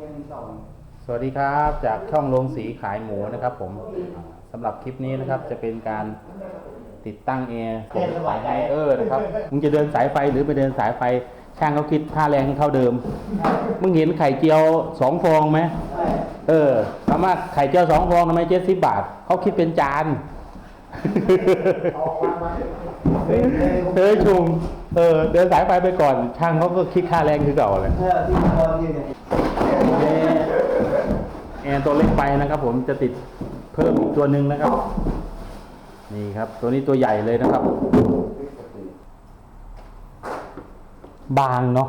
สวัสดีครับจากช่องลงสีขายหมูนะครับ ผมอ่าสำหรับคลิปนี้นะครับจะเป็นการติดตั้งแอร์ของสายไฮเออร์นะครับมึงจะเดินสายไฟหรือไปเดินสายไฟช่างเขาคิดค่าแรงเท่าเดิม มึงเห็นไข่เจียวสองฟองไหมเออถามว่าไข่เจียวสองฟองทำไมเจ็ดสิบบาทเขาคิดเป็นจานเฮ้ยชุมเออเดินสายไฟไปก่อน ช่างเขาก็คิดค่าแรงคือเก่าเลย ร์ตัวเล็กไปนะครับ ผมจะติดเพิ่มอีกตัวหนึ่งนะครับ นี่ครับ ตัวนี้ตัวใหญ่เลยนะครับ บางเนาะ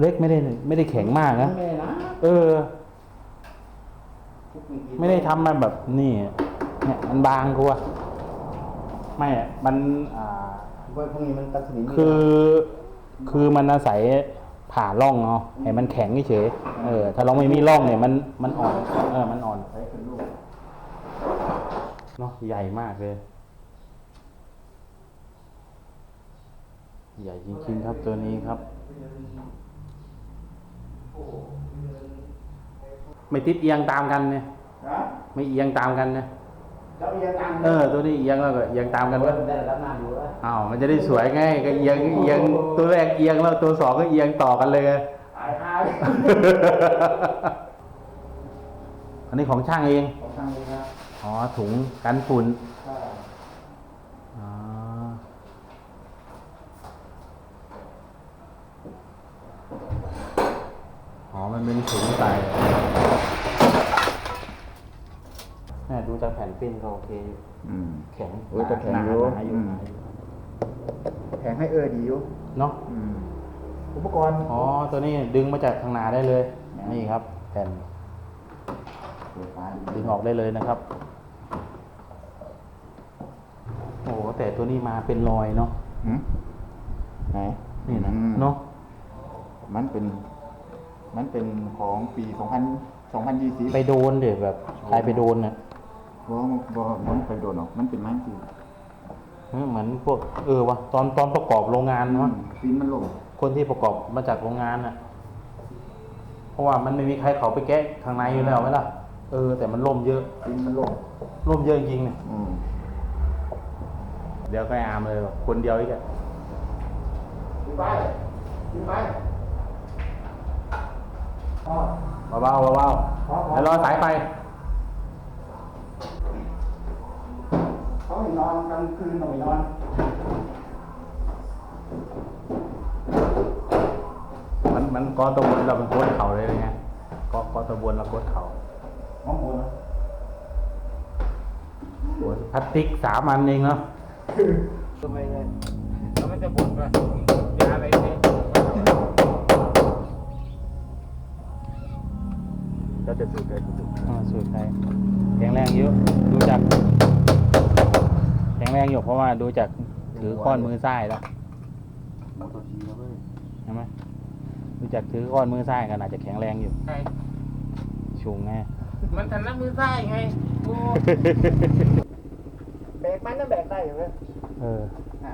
เล็กไม่ได้ไม่ได้แข็งมากนะไม่นะเออ ไม่ได้ทำมาแบบนี่เนี่ยมันบางกว่าไม่อะมันอ่าพวกนี้มันตัดสนิมคือคือมันอาศัย ผ่าร่องเนาะให้มันแข็งเฉยเออ ถ้าเราไม่มีร่องเนี่ยมันมันอ่อน เออ มันอ่อนเนาะใหญ่มากเลย ใหญ่จริง ๆ ครับตัวนี้ครับ ไม่ติดเอียงตามกันเนี่ยฮะไม่เอียงตามกันเนี่ย เจ้าเอียงตังเออ ตัวนี้เอียงแล้วก็เอียงตามกันก็ได้รับงานอยู่แล้วอ้าวมันจะได้สวยไงก็เอียงเอียงตัวแรกเอียงแล้วตัวสองก็เอียงต่อกันเลยไงตายตายอันนี้ของช่างเองของทางนี้ครับอ๋อถุงกันฝุ่น ใช่ อ๋ออ๋อมันเป็นถุงใส่แม่ดูจากแผ่นปิ้น ก็โอเคอยู่อืมแข็งโอ้ยจะแข็งหนาอยู่หนาอยู่อืม หนาอยู่แข็งให้เออดีอยู่เนาะอืมอุปกรณ์ อ๋อตัวนี้ดึงมาจากข้างหน้าได้เลยนี่ครับแผ่นเปิดฟ้าดึงออกได้เลยนะครับ โอ้โหแต่ตัวนี้มาเป็นรอยเนาะหืมไหนนี่นะอืมเนาะมันเป็น มันเป็นของปีสองพันสองพันยี่สิบไปโดนเดี๋ยวแบบใครไปโดนเนี่ย บ่บ่มันไปโดนหรอก มันเป็นไม้จีเหมือนพวกเออวะตอนตอนประกอบโรงงานเนาะฟินมันลงคนที่ประกอบมาจากโรงงานน่ะ เพราะว่ามันไม่มีใครเขาไปแก้ข้างในอยู่แล้วไหมล่ะเออแต่มันล่มเยอะฟินมันลงล่มเยอะจริงๆเนี่ยอืมเดี๋ยวก็อามเลยว่ะคนเดียวอีกอะขึ้นไปขึ้นไปอ๋อเบาๆเบาครับๆแล้วรอสายไฟ เขาให้ นอนกลางคืนหน่อยนอนมันมันกอตัวบนเราเป็นโคตรเข่าเลยไงกอกอตัวบนเราโคตรเข่ามองบนโอ้ยพลาสติกสามอันเองเนาะทำไมเนี่ยแล้วมันจะบ่นว่ายาอะไรเนี่ยก็จะสูดได้สูดอ่าสูตรไทยแข็งแรงเยอะดูจาก แข็งแรงอยู่เพราะว่าดูจากถือก้อนมือซ้ายแล้วหมดตัวทีแล้วเว้ยใช่ไหมดูจากถือก้อนมือซ้ายกันอาจจะแข็งแรงอยู่ไงชุงไงมันทันน้ำมือซ้ายไงโอ้แบกมันน่ะแบกได้อยู่ไหมเอออะ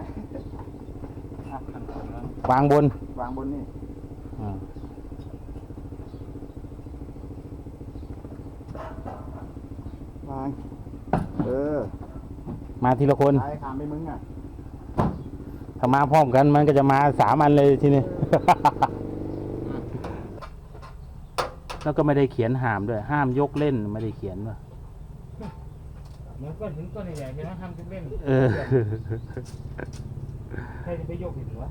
วางบนวางบนนี่อ่าวางเออ มาทีละคนตายขามไปมึงอะถ้ามาพร้อมกันมันก็จะมาสามอันเลยทีนี้ แล้วก็ไม่ได้เขียนห้ามด้วย ห้ามยกเล่นไม่ได้เขียนด้วยเหมือนก้อนหินก้อนใหญ่ๆใช่ไหมทำเป็นเล่นเออใครจะไปยกหินวะ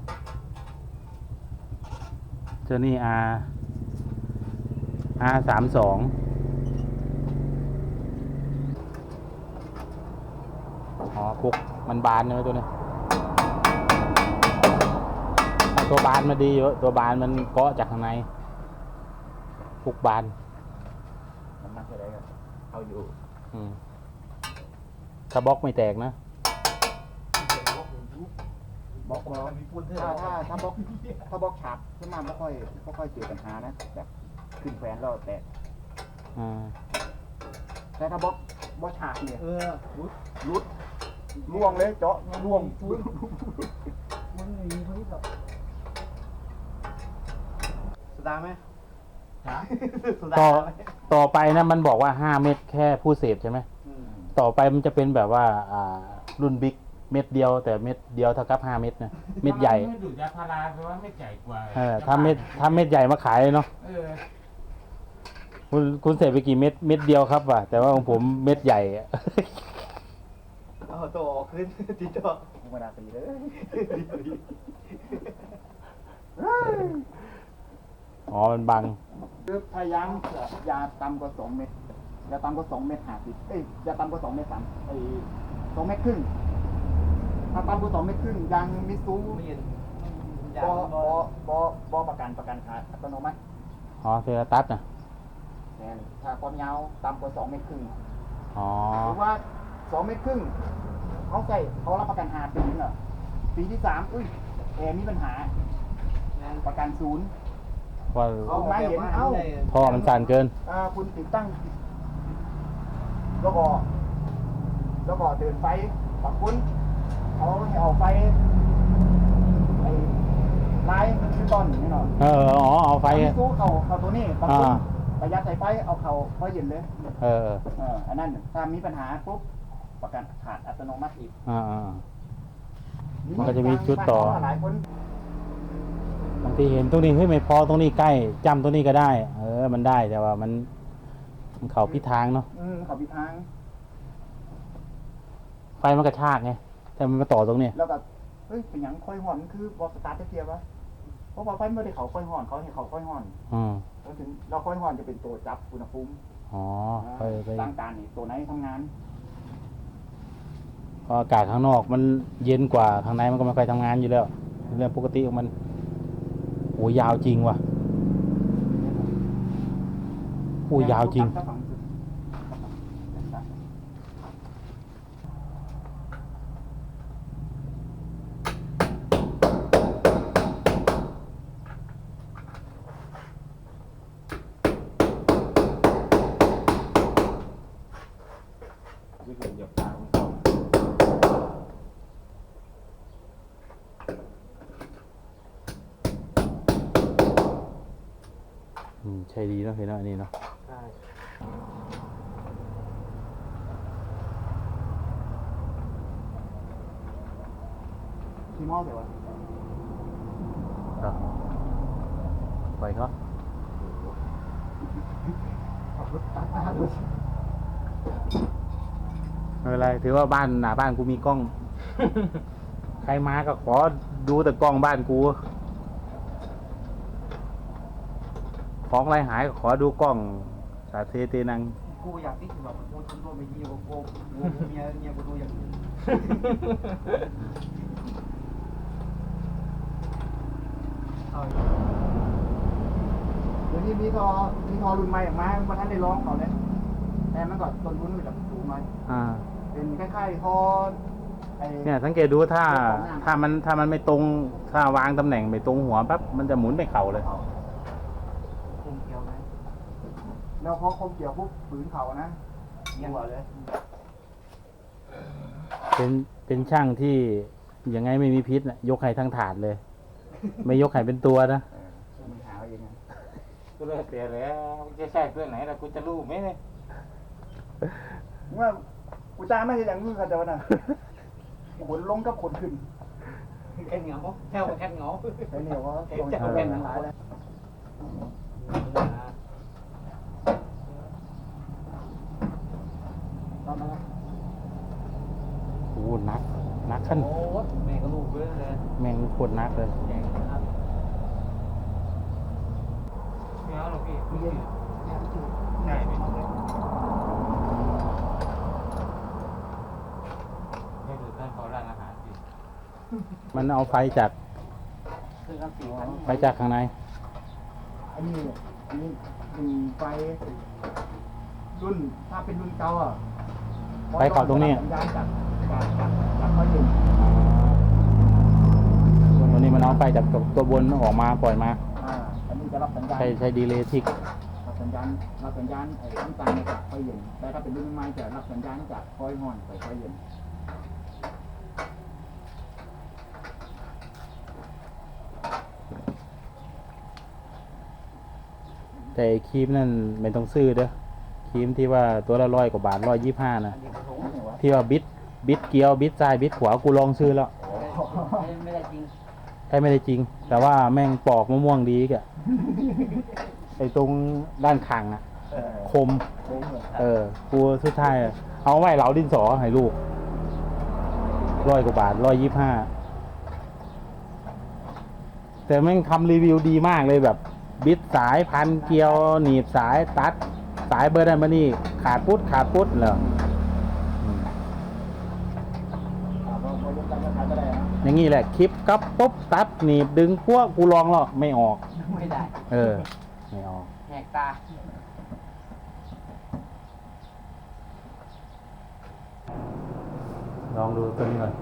เจ้านี่ R R สามสอง อ๋อปุกมันบานใช่ไหมตัวนี้ถ้าตัวบานมันดีอยู่ตัวบานมันเกาะจากข้างในปุกบานมันนักอะไรกันเอาอยู่อืมถ้าบล็อกไม่แตกนะบล็อกแล้วถ้าถ้าถ้าบล็อกถ้าบล็อกฉากขึ้นมาไม่ค่อยไม่ค่อยเจอปัญหานะแบบขึ้นแขวนแล้วแต่อ่าแต่ถ้าบล็อกบล็อกฉากเนี่ยเออวุ้ยรุด ล่วงเลยเจาะล่วงมันมีคนที่แบบสตาร์ไหมต่อต่อไปนะมันบอกว่าห้าเม็ดแค่ผู้เสพใช่ไหมอืมต่อไปมันจะเป็นแบบว่าอ่ารุ่นบิ๊กเม็ดเดียวแต่เม็ดเดียวเท่ากับห้าเม็ดนะเม็ดใหญ่ไม่ดูดยาพาราเพราะว่าเม็ดใหญ่กว่าเออถ้าเม็ดถ้าเม็ดใหญ่มาขายเลยเนาะเออคุณคุณเสพไปกี่เม็ดเม็ดเดียวครับว่ะแต่ว่าของผมเม็ดใหญ่อะ เอาตัวออกขึ้นที่จอธรรมดาตีเลยอ๋อมันบัง คือพยายามอย่าต่ำกว่าสองเม็ดอย่าต่ำกว่าสองเม็ดห้าสิบเอ้ยอย่าต่ำกว่าสองเม็ดสามไอ้สองเม็ดครึ่งถ้าต่ำกว่าสองเม็ดครึ่งยางมิซูไม่เห็นบอบอบอบอประกันประกันขาดอัตโนมัติอ๋อเซราตัสนะแน่นถ้าความยาวต่ำกว่าสองเมตรครึ่งอ๋อหรือว่าสองเมตรครึ่ง เขาใส่เขารับประกันหาปีนึงเหรอปีที่สามอุ้ยแอร์มีปัญหา ประกันศูนย์ว่าเอาไม่เห็นเอ้าท่อมันสั่นเกินอ่าคุณติดตั้งแล้วก็แล้วก็เดินไฟปักคุณเขาให้เอาไฟไอ้ไลน์คือต้นนี่เนาะเอออ๋อเอาไฟเอาสู้เขาเขาตัวนี้ปักคุณอ่าประหยัดใส่ไฟเอาเขาไฟเย็นเลย เออเอออันนั้นถ้ามีปัญหาปุ๊บ ประกันขาดอัตโนมัติอีกอ่าอ่า มันก็จะมีจุดต่อ หลายคนบางทีเห็นตรงนี้เฮ้ยไม่พอตรงนี้ใกล้จำตรงนี้ก็ได้ เออ มันได้แต่ว่ามัน มันเขาพิดทางเนาะอืมเขาพิดทาง ไฟมันกระชากไงแต่มันมาต่อตรงเนี้ยแล้วก็เฮ้ยเป็นหยังค่อยห่อนคือบอสตาร์ทเทียบวะเพราะว่าไฟไม่ได้เขาค่อยห่อนเขาให้เขาค่อยห่อนอืมแล้วถึงเราค่อยห่อนจะเป็นตัวจับอุณหภูมิอ๋อไปไปตั้งการนี่ตัวไหนทำงานเพ ราะอากาศข้างนอกมันเย็นกว่าข้างในมันก็ไม่ค่อยทำงานอยู่แล้วเรื่องปกติของมันโอ้ยาวจริงว่ะโอ้ยาวจริง ฝังสุด ไม่ดูดยาพาราของเขา อืม ใช่ดีเนาะเห็นเนาะอันนี้เนาะใช่ทีมอลเดี๋ยววะเหรอปล่อยเขาขับรถตัดหน้ารถไม่เป็นไรถือว่าบ้านหน้าบ้านกูมีกล้อง ใครมาก็ขอดูแต่กล้องบ้านกู ของไรหายขอดูกล้องสาเทเตนัง กูอยากที่แบบกูทำตัวไม่ดีกูกูกูเมียเมียกูดูอย่างนเอาเดี๋ยวนี้มีทอมีทอรุ่นใหม่ออกมาวันนั้นได้ร้องเขาเลยแต่มันก็ต้นทุนมันจะสูงหน่อยอ่า เป็นคล้ายๆทอไอ้เนี่ยสังเกตดูถ้าถ้ามันถ้ามันไม่ตรงถ้าวางตำแหน่งไม่ตรงหัวปั๊บมันจะหมุนไปเข่าเลยมเกี่ยวไหม แล้วพอคมเกี่ยวปุ๊บฝืนเขานะเงี้ยหัวเลยเป็นเป็นช่างที่ยังไงไม่มีพิษน่ะยกให้ทั้งถาดเลย ไม่ยกให้เป็นตัวนะเออมันหาเอาเองนะกูเลยเสียแล้วมึงจะใช้ตัวไหนล่ะกูจะรู้ไหมเนี่ยว่ากูจ้างไม่ใช่อย่างนี้กันแต่ว่าน่ะขนลงกับขนขึ้นแค่เหงาแค่แค่เหงา ไอ้เหนียวก็ลงจะจากเอาแรแค่งเหงาหลายแล้ว ตอนนั้น โอ้หนักหนัก ขั้นโอ้แม่ก็ลูกเยอะเลยแม่งโคตรหนักเลยใหญ่ครับไม่เอาหรอกพี่ไม่เย็นใช่ไหมไม่ดูท่านเขาร้านอาหารสิมันเอาไฟจากคือกันสี่พันไฟจากข้างใน อันนี้อันนี้เป็นไฟรุ่นถ้าเป็นรุ่นเก่าอะไฟเข้าตรงนี้สัญญาณ จากจากจากจากข้อยืนส่วนตัวนี้มันเอาไฟจากตัวบนออกมาปล่อยมาอ่าอันนี้จะรับสัญญาณใช้ใช้ดีเลย์ทิกรับสัญญาณรับสัญญาณไอ้น้ำตาลมาจากไฟเย็นแต่ถ้าเป็นรุ่นใหม่จะรับสัญญาณจากไฟห่อนไปไฟเย็นแต่แต่ไอ้ครีมนั่นไม่ต้องซื้อเด้อครีมที่ว่าตัวละร้อยกว่าบาทร้อยยี่ห้านะอันนี้ผสมเนี่ยวะที่ว่าบิด บิดเกลียวบิดซ้ายบิดขวากูลองซื้อแล้วไม่ไม่ได้จริงใช่ไม่ได้จริง แต่ว่าแม่งปอกมะม่วงดีกะไอ้ตรงด้านข้างอะเออคมโค้งเหรอเออกูสุดท้ายอะเอาไว้เหลาดินสอให้ลูกร้อยกว่าบาทร้อยยี่ห้าแต่แม่งทำรีวิวดีมากเลยแบบ บิดสายพันเกลียว หนีบสายตัด สายเบอร์ดันมานี่ ขาดปุ๊ดขาดปุ๊ดเลยอืม อ่าเราเรายกกันก็ขายก็ได้นะ อย่างนี้แหละคลิปกับปุ๊บตัดหนีบดึงพวกกูลองแล้วไม่ออก ไม่ได้เออ ไม่ออกแหกตา ลองดูตัวนี้ก่อน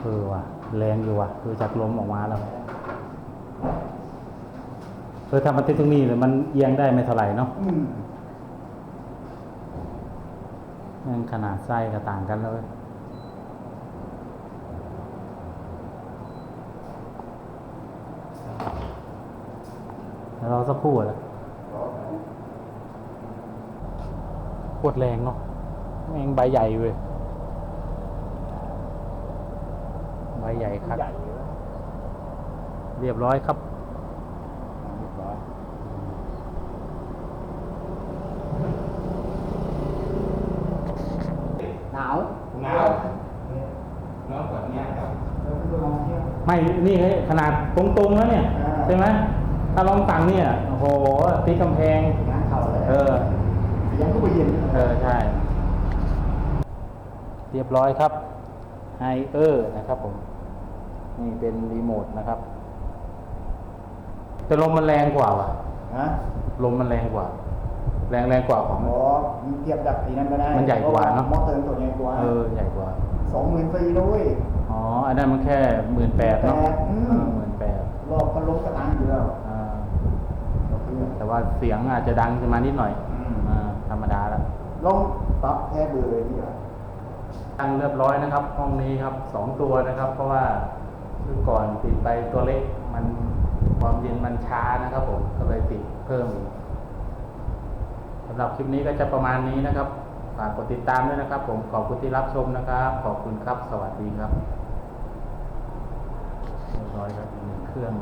เออว่ะแรงอยู่ว่ะดูจากลมออกมาแล้วเออถ้ามันติดตรงนี้เลยมันเอียงได้ไม่เท่าไหร่เนาะอืมมันขนาดไส้ก็ต่างกันเลยแล้วเราสักครู่อะแล้วโคตรแรงเนาะแม่งใบใหญ่เว้ยใบใหญ่ครับใหญ่เลยเรียบร้อยครับเรียบร้อยหนาวหนาวหนาวกว่านี้ครับเราไปลองเที่ยวไม่ นี่เฮ้ยขนาดตรงๆแล้วเนี่ยอ่าใช่ไหม ถ้าลองตังเนี่ยโอ้โหตีกำแพงงานเข่าเลยเออเสียงก็ไปเย็นเออใช่เรียบร้อยครับไฮเออร์นะครับผม นี่เป็นรีโมทนะครับ แต่ลมมันแรงกว่าว่ะฮะลมมันแรงกว่า แรงแรงกว่าของ อ๋อมันเทียบจากไอ้นั่นก็ได้มันใหญ่กว่าเนอะ มอเตอร์ตัวใหญ่กว่าเออใหญ่กว่า สองหมื่นฟรีด้วย อ๋อ อันนั้นมันแค่หมื่นแปดเนาะ18,000อืมหมื่นแปด รอบก็ลบกระตังอยู่แล้ว อ่าก็คือแต่ ว่าเสียงอาจจะดังขึ้นมานิดหน่อยอืมอ่าธรรมดาแล้วลองปรับแค่เบอร์เลยดีกว่าตั้งเรียบร้อยนะครับ ห้องนี้ครับสองตัวนะครับ เพราะว่าคือก่อนติดไปตัวเล็กมันความเย็นมันช้านะครับผมก็เลยติดเพิ่มอีกสำหรับคลิปนี้ก็จะประมาณนี้นะครับฝากกดติดตามด้วยนะครับ ผมขอบคุณที่รับชมนะครับ ขอบคุณครับ สวัสดีครับเรียบร้อยครับอีกหนึ่งเครื่อง